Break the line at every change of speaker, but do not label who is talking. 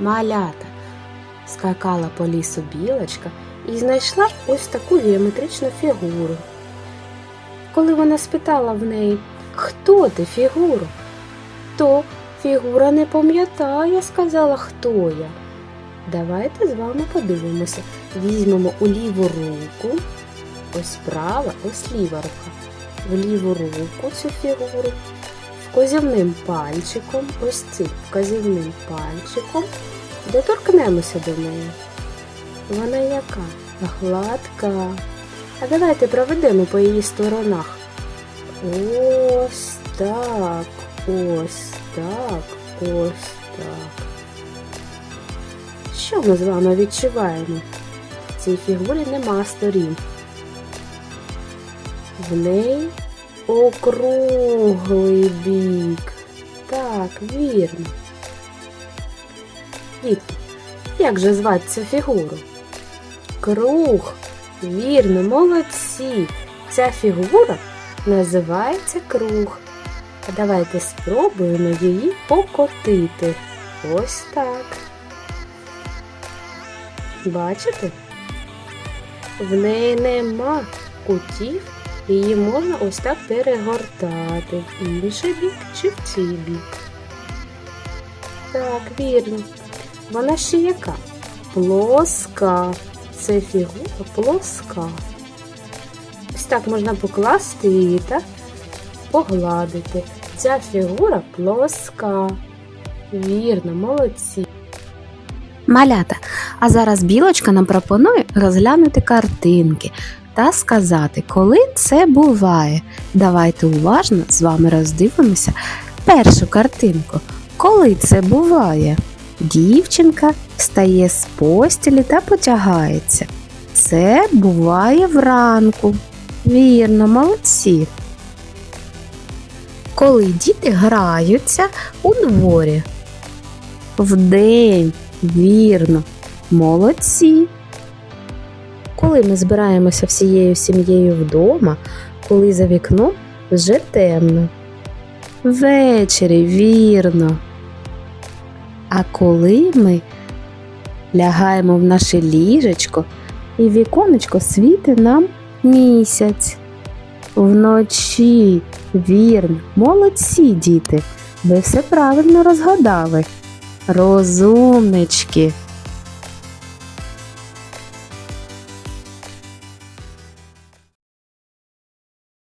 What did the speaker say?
Малята. Скакала по лісу білочка і знайшла ось таку геометричну фігуру. Коли вона спитала в неї, хто ти фігуру, то фігура не пам'ятає, сказала, хто я. Давайте з вами подивимося. Візьмемо у ліву руку, ось права, ось ліва рука. В ліву руку цю фігуру, вказівним пальчиком, ось цим вказівним пальчиком, доторкнемося до неї. Вона яка? Гладка. А давайте проведемо по її сторонах. Ось так, ось так, ось так. Що ми з вами відчуваємо? В цій фігурі нема сторін. В неї округлий бік. Так, вірно. Дітки, як же звати цю фігуру? Круг. Вірно, молодці. Ця фігура називається круг. Давайте спробуємо її покотити. Ось так. Бачите? В неї нема кутів, її можна ось так перегортати в інший бік чи в цей бік. Так, вірно. Вона ще яка? Плоска. Це фігура плоска. Ось так можна покласти її та погладити. Ця фігура плоска. Вірно, молодці. Малята, а зараз білочка нам пропонує розглянути картинки та сказати, коли це буває. Давайте уважно з вами роздивимося першу картинку. Коли це буває? Дівчинка встає з постілі та потягається. Це буває вранку. Вірно, молодці. Коли діти граються у дворі. Вдень, вірно, молодці. Коли ми збираємося всією сім'єю вдома, коли за вікном вже темно. Ввечері, вірно. А коли ми лягаємо в наше ліжечко і віконечко світить нам місяць. Вночі, вірно, молодці діти, ви все правильно розгадали. Розумнички.